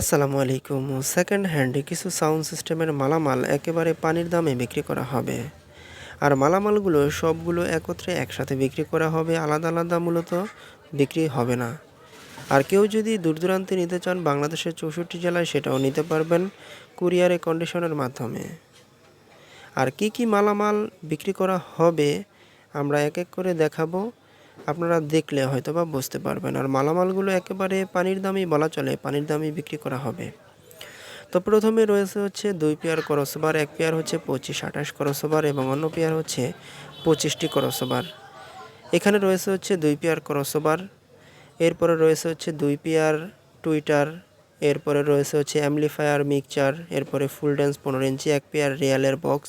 আসসালামু আলাইকুম। সেকেন্ড হ্যান্ডে কিছু সাউন্ড সিস্টেমের মালামাল একেবারে পানির দামে বিক্রি করা হবে। আর মালামালগুলো সবগুলো একত্রে একসাথে বিক্রি করা হবে, আলাদা আলাদা মূলত বিক্রি হবে না। আর কেউ যদি দূর দূরান্তে নিতে চান, বাংলাদেশের চৌষট্টি জেলায় সেটাও নিতে পারবেন কুরিয়ারে কন্ডিশনের মাধ্যমে। আর কি কি মালামাল বিক্রি করা হবে, আমরা এক এক করে দেখাবো। আপনারা দেখলে হয়তো বা বুঝতে পারবেন। আর মালামালগুলো একেবারে পানির দামই বলা চলে, পানির দামই বিক্রি করা হবে। তো প্রথমে রয়েছে হচ্ছে দুই পেয়ার করসবার এক পেয়ার হচ্ছে পঁচিশ, আঠাশ করসবার এবং অন্য পেয়ার হচ্ছে পঁচিশটি করসবার এখানে রয়েছে হচ্ছে দুই পেয়ার করসবার এরপরে রয়েছে হচ্ছে দুই পেয়ার টুইটার এরপরে রয়েছে হচ্ছে অ্যামলিফায়ার মিক্সচার, এরপরে ফুল ড্যান্স পনেরো ইঞ্চি, এক পেয়ার রিয়ালের বক্স।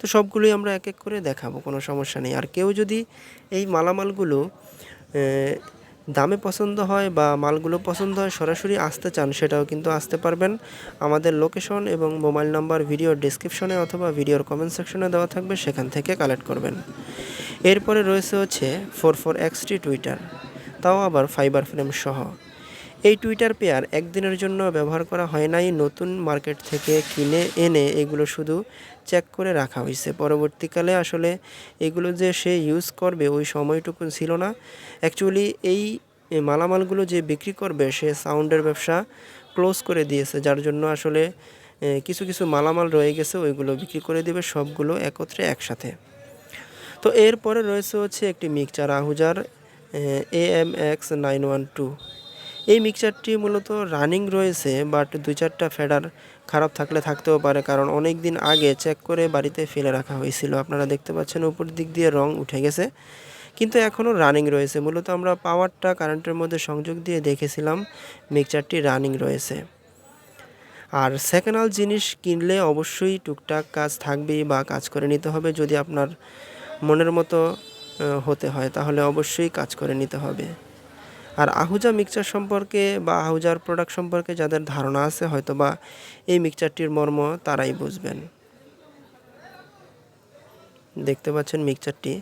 তো সবগুলোই আমরা এক এক করে দেখাবো, কোনো সমস্যা নেই। আর কেউ যদি এই মালামালগুলো দামে পছন্দ হয় বা মালগুলো পছন্দ হয়, সরাসরি আসতে চান, সেটাও কিন্তু আসতে পারবেন। আমাদের লোকেশন এবং মোবাইল নাম্বার ভিডিওর ডিসক্রিপশনে অথবা ভিডিওর কমেন্ট সেকশনে দেওয়া থাকবে, সেখান থেকে কালেক্ট করবেন। এরপরে রয়েছে হচ্ছে ফোর ফোর এক্সটি টুইটার তাও আবার ফাইবার ফ্রেম সহ। এই টুইটার পেয়ার একদিনের জন্য ব্যবহার করা হয় নাই, নতুন মার্কেট থেকে কিনে এনে এগুলো শুধু চেক করে রাখা হয়েছে। পরবর্তীকালে আসলে এগুলো যে সে ইউজ করবে ওই সময়টুকু ছিল না। অ্যাকচুয়ালি এই মালামালগুলো যে বিক্রি করবে, সে সাউন্ডের ব্যবসা ক্লোজ করে দিয়েছে, যার জন্য আসলে কিছু কিছু মালামাল রয়ে গেছে, ওইগুলো বিক্রি করে দিবে সবগুলো একত্রে একসাথে। তো এরপরে রয়েছে হচ্ছে একটি mixture আহুজার A M X nine one two. এই মিক্সারটি মূলত রানিং রয়েছে বাট দুই চারটা ফেডার খারাপ থাকলে থাকতেও পারে, কারণ অনেক দিন আগে চেক করে বাড়িতে ফেলে রাখা হয়েছিল। আপনারা দেখতে পাচ্ছেন উপর দিক দিয়ে রং উঠে গেছে, কিন্তু এখনও রানিং রয়েছে। মূলত আমরা পাওয়ারটা কারেন্টের মধ্যে সংযোগ দিয়ে দেখেছিলাম মিক্সচারটি রানিং রয়েছে। আর সেকেন্ড জিনিস কিনলে অবশ্যই টুকটাক কাজ থাকবেই বা কাজ করে নিতে হবে যদি আপনার মনের মতো হতে হয়, তাহলে অবশ্যই কাজ করে নিতে হবে। আর আহুজা মিক্সচার সম্পর্কে বা আহুজার প্রোডাক্ট সম্পর্কে যাদের ধারণা আছে হয়তো বা এই মিক্সচারটির মর্ম তারাই বুঝবেন। দেখতে পাচ্ছেন মিক্সচারটি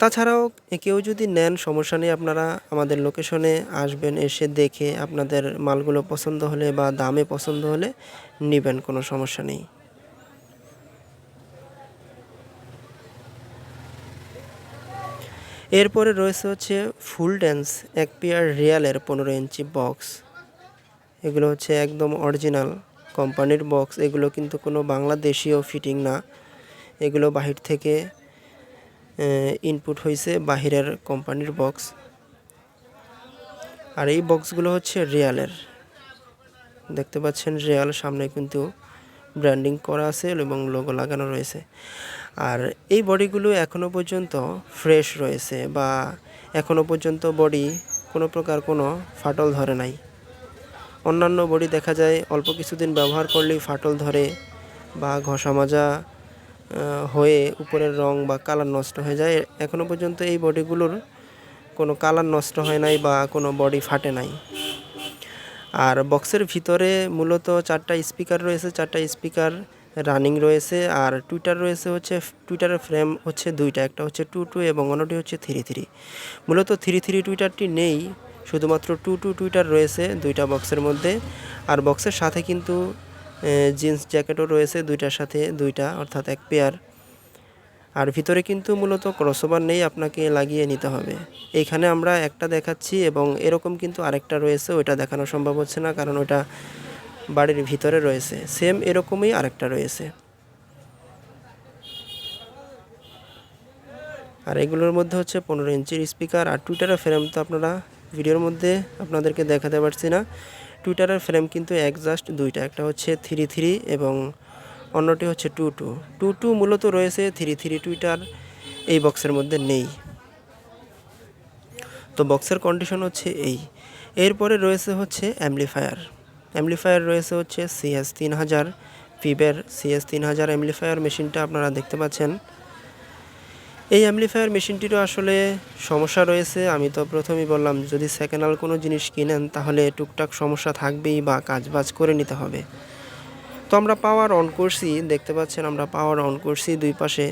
তাছাড়াও কেউ যদি নেন, সমস্যা নেই, আপনারা আমাদের লোকেশনে আসবেন, এসে দেখে আপনাদের মালগুলো পছন্দ হলে বা দামে পছন্দ হলে নেবেন, কোনো সমস্যা নেই। এরপরে রয়েছে হচ্ছে ফুল ড্যান্স, এক পেয়ার রিয়ালের পনেরো ইঞ্চি বক্স। এগুলো হচ্ছে একদম অরিজিনাল কোম্পানির বক্স। এগুলো কিন্তু কোনো বাংলাদেশীয় ফিটিং না। এগুলো বাহির থেকে ইনপুট হয়েছে বাহিরের কোম্পানির বক্স। আর এই বক্সগুলো হচ্ছে রিয়ালের। দেখতে পাচ্ছেন রিয়াল, সামনে কিন্তু ব্র্যান্ডিং করা আছে এবং লোগো লাগানো রয়েছে। আর এই বডিগুলো এখনও পর্যন্ত ফ্রেশ রয়েছে বা এখনও পর্যন্ত বডি কোনো প্রকার কোনো ফাটল ধরে নাই। অন্যান্য বডি দেখা যায় অল্প কিছুদিন ব্যবহার করলেই ফাটল ধরে বা ঘষা মাজা হয়ে উপরের রং বা কালার নষ্ট হয়ে যায়। এখনও পর্যন্ত এই বডিগুলোর কোনো কালার নষ্ট হয় নাই বা কোনো বডি ফাটে নাই। আর বক্সের ভিতরে মূলত চারটা স্পিকার রয়েছে। চারটা স্পিকার রানিং রয়েছে আর টুইটার রয়েছে হচ্ছে টুইটারের ফ্রেম হচ্ছে দুইটা, একটা হচ্ছে টু টু এবং অন্যটি হচ্ছে থ্রি থ্রি। মূলত থ্রি থ্রি টুইটারটি নেই, শুধুমাত্র টু টু টুইটার রয়েছে দুইটা বক্সের মধ্যে। আর বক্সের সাথে কিন্তু জিন্স জ্যাকেটও রয়েছে দুইটার সাথে, দুইটা, অর্থাৎ এক পেয়ার। আর ভিতরে কিন্তু মূলত ক্রসওভার নেই আপনাকে লাগিয়ে নিতে হবে। এইখানে আমরা একটা দেখাচ্ছি এবং এরকম কিন্তু আরেকটা রয়েছে, ওইটা দেখানো সম্ভব হচ্ছে না কারণ ওটা বাড়ির ভিতরে রয়েছে। সেম এরকমই আরেকটা রয়েছে। আর এগুলোর মধ্যে হচ্ছে পনেরো ইঞ্চির স্পিকার আর টুইটারের ফ্রেম তো আপনারা ভিডিওর মধ্যে আপনাদেরকে দেখাতে পারছি না। টুইটারের ফ্রেম কিন্তু একজাস্ট দুইটা। একটা হচ্ছে থ্রি থ্রি এবং অন্যটি হচ্ছে টু টু টু টু মূলত রয়েছে থ্রি থ্রি টুইটার এই বক্সের মধ্যে নেই। তো বক্সের কন্ডিশন হচ্ছে এই। এরপরে রয়েছে হচ্ছে অ্যামলিফায়ার অ্যামলিফায়ার রয়েছে হচ্ছে সিএস তিন হাজার, ফিবের সিএস তিন হাজার অ্যামলিফায়ার মেশিনটা আপনারা দেখতে পাচ্ছেন। এই অ্যামলিফায়ার মেশিনটিরও আসলে সমস্যা রয়েছে। আমি তো প্রথমেই বললাম, যদি সেকেন্ড হ্যান্ড কোনো জিনিস কিনেন, তাহলে টুকটাক সমস্যা থাকবেই বা কাজবাজ করে নিতে হবে। তো আমরা পাওয়ার অন করছি, দেখতে পাচ্ছেন আমরা পাওয়ার অন করছি দুই পাশে।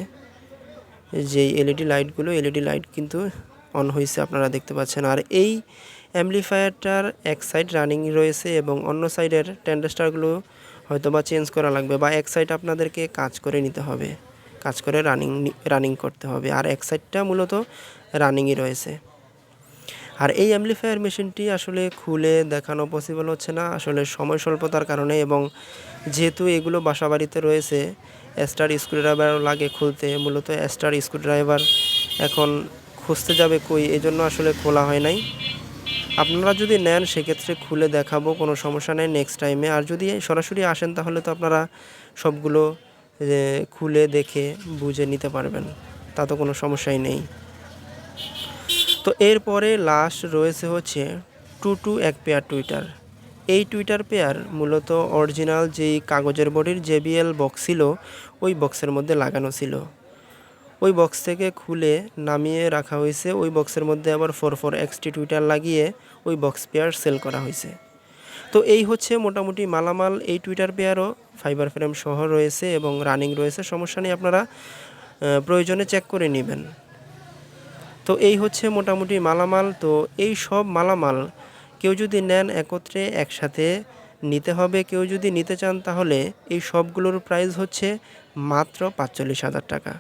যে এলইডি লাইটগুলো এলইডি লাইট কিন্তু অন হয়েছে আপনারা দেখতে পাচ্ছেন। আর এই অ্যাম্পলিফায়ারটার এক সাইড রানিং রয়েছে এবং অন্য সাইডের টেন্ডেস্টারগুলো হয়তো বা চেঞ্জ করা লাগবে বা এক সাইড আপনাদেরকে কাজ করে নিতে হবে, কাজ করে রানিং রানিং করতে হবে। আর এক সাইডটা মূলত রানিংই রয়েছে। আর এই অ্যাম্পলিফায়ার মেশিনটি আসলে খুলে দেখানো পসিবল হচ্ছে না। আসলে সময় স্বল্পতার কারণে এবং যেহেতু এগুলো বাসা বাড়িতে রয়েছে, স্টার স্ক্রুড্রাইভার লাগে খুলতে। মূলত স্টার স্ক্রুড্রাইভার এখন খুঁজতে যাবে কই এই জন্য আসলে খোলা হয় নাই। আপনারা যদি নেন, সেক্ষেত্রে খুলে দেখাবো, কোনো সমস্যা নেই নেক্সট টাইমে আর যদি সরাসরি আসেন, তাহলে তো আপনারা সবগুলো খুলে দেখে বুঝে নিতে পারবেন। তা তো কোনো সমস্যাই নেই। তো এরপরে লাস্ট রয়েছে হচ্ছে টু টু এক পেয়ার টুইটার। এই টুইটার পেয়ার মূলত অরিজিনাল যেই কাগজের বডির জেবিএল বক্স ছিল, ওই বক্সের মধ্যে লাগানো ছিল। ওই বক্স থেকে খুলে নামিয়ে রাখা হয়েছে। ওই বক্সের মধ্যে আবার ফোর ফোর এক্সটি টুইটার লাগিয়ে ওই বক্স পেয়ার সেল করা হয়েছে। তো এই হচ্ছে মোটামুটি মালামাল, এই টুইটার পেয়ারও ফাইবার ফ্রেম সহ রয়েছে এবং রানিং রয়েছে। সমস্যা নেই, আপনারা প্রয়োজনে চেক করে নেবেন। তো এই হচ্ছে মোটামুটি মালামাল। তো এই সব মালামাল কেউ যদি নেন একত্রে একসাথে নিতে হবে। কেউ যদি নিতে চান তাহলে এই সবগুলোর প্রাইস হচ্ছে মাত্র পাঁচচল্লিশ হাজার টাকা।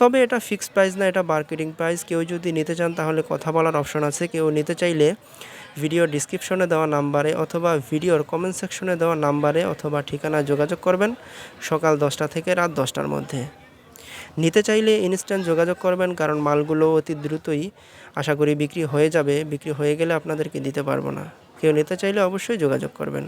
তবে এটা ফিক্সড প্রাইস না, এটা মার্কেটিং প্রাইস কেউ যদি নিতে চান, তাহলে কথা বলার অপশন আছে। কেউ নিতে চাইলে ভিডিও ডিসক্রিপশনে দেওয়া নাম্বারে অথবা ভিডিওর কমেন্ট সেকশনে দেওয়া নাম্বারে অথবা ঠিকানায় যোগাযোগ করবেন সকাল দশটা থেকে রাত দশটার মধ্যে। নিতে চাইলে ইনস্ট্যান্ট যোগাযোগ করবেন, কারণ মালগুলো অতি দ্রুতই আশা করি বিক্রি হয়ে যাবে। বিক্রি হয়ে গেলে আপনাদেরকে দিতে পারব না। কেউ নিতে চাইলে অবশ্যই যোগাযোগ করবেন।